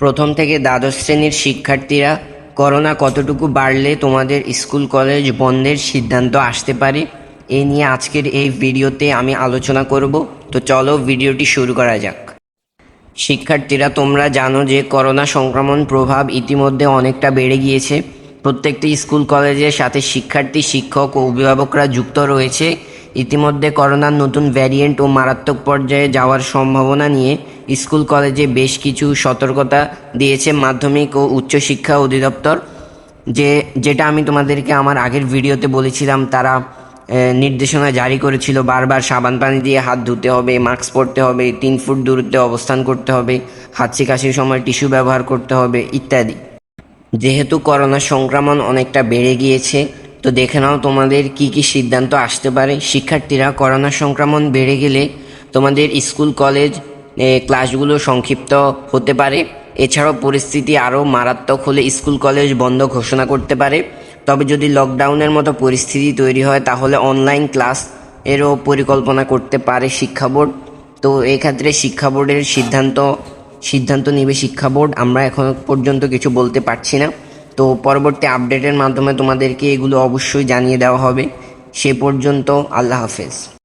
প্রথম থেকে দ্বাদশ শ্রেণির শিক্ষার্থীরা করোনা কতটুকু বাড়লে তোমাদের স্কুল, কলেজ বন্ধের সিদ্ধান্ত আসতে পারে, এ নিয়ে আজকের এই ভিডিওতে আমি আলোচনা করব। তো চলো ভিডিওটি শুরু করা যাক। শিক্ষার্থীরা, তোমরা জানো যে করোনা সংক্রমণ প্রভাব ইতিমধ্যে অনেকটা বেড়ে গিয়েছে। প্রত্যেকটি স্কুল, কলেজের সাথে শিক্ষার্থী, শিক্ষক ও অভিভাবকরা যুক্ত রয়েছে। ইতিমধ্যে করোনার নতুন ভ্যারিয়েন্ট ও মারাত্মক পর্যায়ে যাওয়ার সম্ভাবনা নিয়ে স্কুল কলেজে বেশ কিছু সতর্কতা দিয়েছে মাধ্যমিক ও উচ্চশিক্ষা অধিদপ্তর। যে, যেটা আমি তোমাদেরকে আমার আগের ভিডিওতে বলেছিলাম, তারা নির্দেশনা জারি করেছিল বারবার সাবান পানি দিয়ে হাত ধুতে হবে, মাস্ক পরতে হবে, তিন ফুট দূরত্বে অবস্থান করতে হবে হাঁচি কাশির সময় টিস্যু ব্যবহার করতে হবে, ইত্যাদি। যেহেতু করোনা সংক্রমণ অনেকটা বেড়ে গিয়েছে তো দেখে নাও তোমাদের কি কি সিদ্ধান্ত আসতে পারে। শিক্ষার্থীরা করোনা সংক্রমণ বেড়ে গেলে তোমাদের স্কুল, কলেজ ক্লাসগুলো সংক্ষিপ্ত হতে পারে। এছাড়াও পরিস্থিতি আরও মারাত্মক হলে স্কুল, কলেজ বন্ধ ঘোষণা করতে পারে। তবে যদি লকডাউনের মতো পরিস্থিতি তৈরি হয়, তাহলে অনলাইন ক্লাস এরও পরিকল্পনা করতে পারে শিক্ষা বোর্ড। তো এক্ষেত্রে শিক্ষা বোর্ডের সিদ্ধান্ত সিদ্ধান্ত নেবে শিক্ষা বোর্ড। আমরা এখন পর্যন্ত কিছু বলতে পারছি না। তো পরবর্তী আপডেটের মাধ্যমে তোমাদেরকে এগুলো অবশ্যই জানিয়ে দেওয়া হবে। সে পর্যন্ত আল্লাহ হাফেজ।